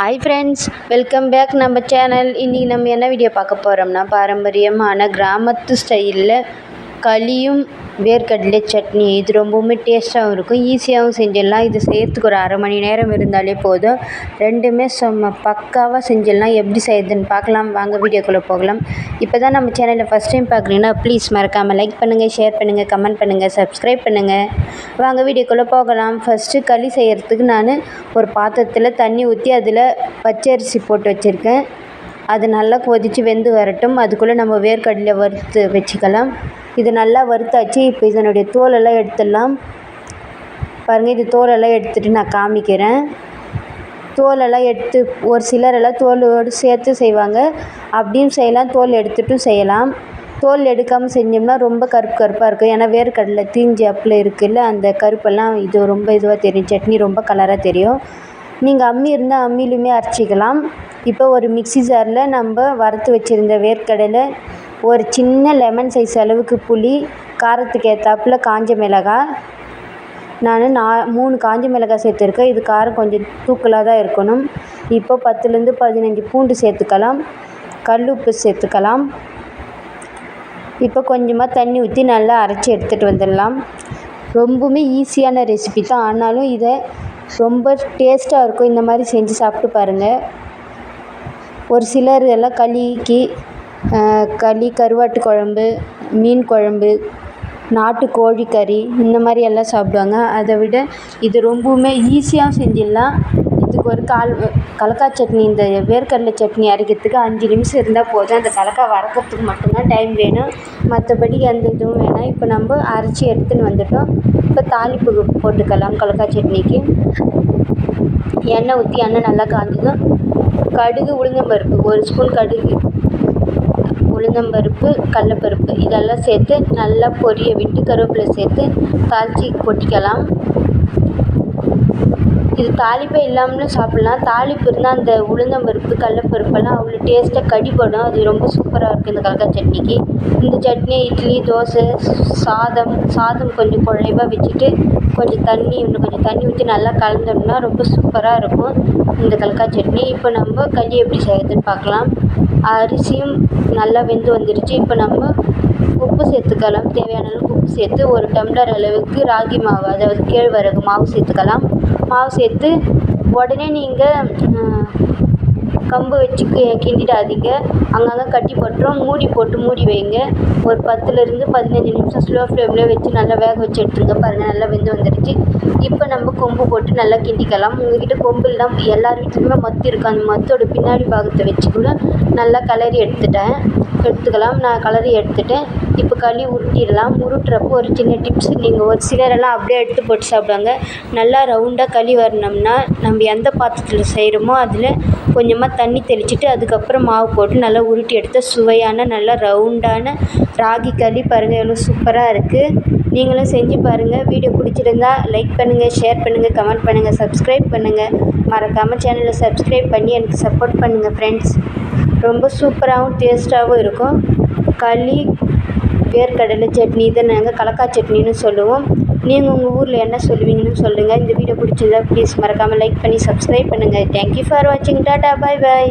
Hi friends welcome back நம்ம channel இன்றைக்கி நம்ம என்ன வீடியோ பார்க்க போகிறோம்னா பாரம்பரியமான கிராமத்து ஸ்டைலில் களியும் வேர்க்கடலை சட்னி. இது ரொம்பவுமே டேஸ்ட்டாகவும் இருக்கும். ஈஸியாகவும் செஞ்சிடலாம். இது செய்கிறதுக்கு ஒரு அரை மணி நேரம் இருந்தாலே போதும். ரெண்டுமே செம்ம பக்காவாக செஞ்சிடலாம். எப்படி செய்யுதுன்னு பார்க்கலாம். வாங்க வீடியோக்குள்ளே போகலாம். இப்போ தான் நம்ம சேனலில் ஃபஸ்ட் டைம் பார்க்குறீங்கன்னா ப்ளீஸ் மறக்காமல் லைக் பண்ணுங்கள் ஷேர் பண்ணுங்கள் கமெண்ட் பண்ணுங்கள் சப்ஸ்கிரைப் பண்ணுங்கள் வாங்க வீடியோக்குள்ளே போகலாம். ஃபஸ்ட்டு களி செய்கிறதுக்கு நான் ஒரு பாத்திரத்தில் தண்ணி ஊற்றி அதில் பச்சரிசி போட்டு வச்சுருக்கேன். அது நல்லா கொதித்து வெந்து வரட்டும். அதுக்குள்ளே நம்ம வேர்க்கடலை வறுத்து வச்சுக்கலாம். இது நல்லா வறுத்தாச்சு. இப்போ இதனுடைய தோலெல்லாம் எடுத்துடலாம். பாருங்கள் இது தோலெல்லாம் எடுத்துகிட்டு நான் காமிக்கிறேன். தோலெல்லாம் எடுத்து ஒரு சிலரெல்லாம் தோலோடு சேர்த்து செய்வாங்க. அப்படியும் செய்யலாம் தோல் எடுத்துட்டும் செய்யலாம். தோல் எடுக்காமல் செஞ்சோம்னா ரொம்ப கருப்பு கருப்பாக இருக்கும். ஏன்னா வேர்க்கடலை தீஞ்சு அப்பில் இருக்குல்ல அந்த கருப்பெல்லாம் இது ரொம்ப இதுவாக தெரியும். சட்னி ரொம்ப கலராக தெரியும். நீங்கள் அம்மி இருந்தால் அம்மியிலுமே அரைச்சிக்கலாம். இப்போ ஒரு மிக்சி ஜாரில் நம்ம வறுத்து வச்சுருந்த வேர்க்கடலை ஒரு சின்ன லெமன் சைஸ் அளவுக்கு புளி காரத்துக்கு ஏற்றாப்புல காஞ்ச மிளகாய் நான் நா மூணு காஞ்ச மிளகாய் சேர்த்துருக்கேன். இது காரம் கொஞ்சம் தூக்கலாக தான் இருக்கணும். இப்போ பத்துலேருந்து பதினஞ்சு பூண்டு சேர்த்துக்கலாம். கல் உப்பு சேர்த்துக்கலாம். இப்போ கொஞ்சமாக தண்ணி ஊற்றி நல்லா அரைச்சி எடுத்துகிட்டு வந்துடலாம். ரொம்பவுமே ஈஸியான ரெசிபி தான். ஆனாலும் இதை ரொம்ப டேஸ்ட்டாக இருக்கும். இந்த மாதிரி செஞ்சு சாப்பிட்டு பாருங்கள் ஒரு சிலர் எல்லாம் களிக்கு களி கருவாட்டு குழம்பு மீன் குழம்பு நாட்டு கோழிக்கறி இந்த மாதிரி எல்லாம் சாப்பிடுவாங்க. அதை விட இது ரொம்பவுமே ஈஸியாக செஞ்சிடலாம். இதுக்கு ஒரு கால் கலக்காய் சட்னி இந்த வேர்க்கடலை சட்னி அரைக்கிறதுக்கு அஞ்சு நிமிஷம் இருந்தால் போதும். அந்த கலக்காய் வறுக்கிறதுக்கு மட்டும்தான் டைம் வேணும். மற்றபடி எந்த இதுவும் வேணாம். இப்போ நம்ம அரைச்சி எடுத்துன்னு வந்துட்டோம். இப்போ தாளிப்பு போட்டுக்கலாம் கலக்காய் சட்னிக்கு. எண்ணெய் ஊற்றி எண்ணெய் நல்லா காஞ்சதும் கடுகு உளுந்தம்பருப்பு ஒரு ஸ்பூன் கடுகு. உளுந்தம்பருப்பு கடலப்பருப்பு இதெல்லாம் சேர்த்து நல்லா பொரிய விட்டு கருவேப்பிலை சேர்த்து தாளித்து கொட்டிக்கலாம் இது தாளிப்பே இல்லாமலும் சாப்பிட்லாம். தாளிப்பு இருந்தால் அந்த உளுந்தம்பருப்பு கடலப்பருப்பெல்லாம் அவ்வளோ டேஸ்ட்டாக கடிபடும். அது ரொம்ப சூப்பராக இருக்கும் இந்த கலக்காய் சட்னிக்கு. இந்த சட்னி இட்லி தோசை சாதம் சாதம் கொஞ்சம் குழைவா வச்சுட்டு கொஞ்சம் தண்ணி இன்னும் கொஞ்சம் தண்ணி ஊற்றி நல்லா கலந்தோம்னா ரொம்ப சூப்பராக இருக்கும் இந்த கலக்காய் சட்னி. இப்போ நம்ம களி எப்படி செய்கிறதுன்னு பார்க்கலாம். அரிசியும் நல்லா வெந்து வந்துடுச்சு இப்போ நம்ம உப்பு சேர்த்துக்கலாம். தேவையான அளவுக்கு உப்பு சேர்த்து ஒரு டம்ளர் அளவுக்கு ராகி மாவு அதாவது கேழ்வரகு மாவு சேர்த்துக்கலாம். மாவு சேர்த்து உடனே நீங்கள் கம்பு வச்சு கிண்டிடாதீங்க. அங்கங்கே கட்டி போட்டுரும். மூடி போட்டு மூடி வைங்க. ஒரு பத்துலேருந்து பதினஞ்சு நிமிஷம் ஸ்லோ ஃப்ளேமில் வச்சு நல்லா வேக வச்சு எடுத்துருங்க. பாருங்கள் நல்லா வெந்து வந்துடுச்சு இப்போ நம்ம கொம்பு போட்டு நல்லா கிண்டிக்கலாம். உங்ககிட்ட கொம்பு இல்லாமல் எல்லார் வீட்லேயுமே மத்து இருக்கும் அந்த மத்தோட பின்னாடி பாகத்தை வச்சு கூட நல்லா கிளறி எடுத்துட்டேன். எடுத்துக்கலாம். நான் கலரி எடுத்துட்டேன். இப்போ களி உருட்டிடலாம். உருட்டுறப்போ ஒரு சின்ன டிப்ஸ் நீங்கள் ஒரு சிலரெல்லாம் அப்படியே எடுத்து போட்டு சாப்பிடுவாங்க. நல்லா ரவுண்டாக களி வரணும்னா நம்ம எந்த பாத்திரத்தில் செய்கிறோமோ அதில் கொஞ்சமாக தண்ணி தெளிச்சுட்டு அதுக்கப்புறம் மாவு போட்டு நல்லா உருட்டி எடுத்து சுவையான நல்லா ரவுண்டான ராகி களி பாருங்கள் எவ்வளோ சூப்பராக இருக்குது நீங்களும் செஞ்சு பாருங்கள் வீடியோ பிடிச்சிருந்தா லைக் பண்ணுங்கள் ஷேர் பண்ணுங்கள் கமெண்ட் பண்ணுங்கள் சப்ஸ்கிரைப் பண்ணுங்கள் மறக்காமல் சேனலை சப்ஸ்கிரைப் பண்ணி எனக்கு சப்போர்ட் பண்ணுங்கள் ஃப்ரெண்ட்ஸ் ரொம்ப சூப்பராகவும் டேஸ்ட்டாகவும் இருக்கும். களி வேர்க்கடலை சட்னி இதை நாங்கள் கலக்காய் சட்னின்னு சொல்லுவோம். நீங்கள் உங்கள் ஊரில் என்ன சொல்லுவீங்கன்னு சொல்லுங்கள் இந்த வீடியோ பிடிச்சிருந்தா ப்ளீஸ் மறக்காமல் லைக் பண்ணி சப்ஸ்கிரைப் பண்ணுங்கள் தேங்க்யூ ஃபார் வாட்சிங் டாட்டா பாய் பாய்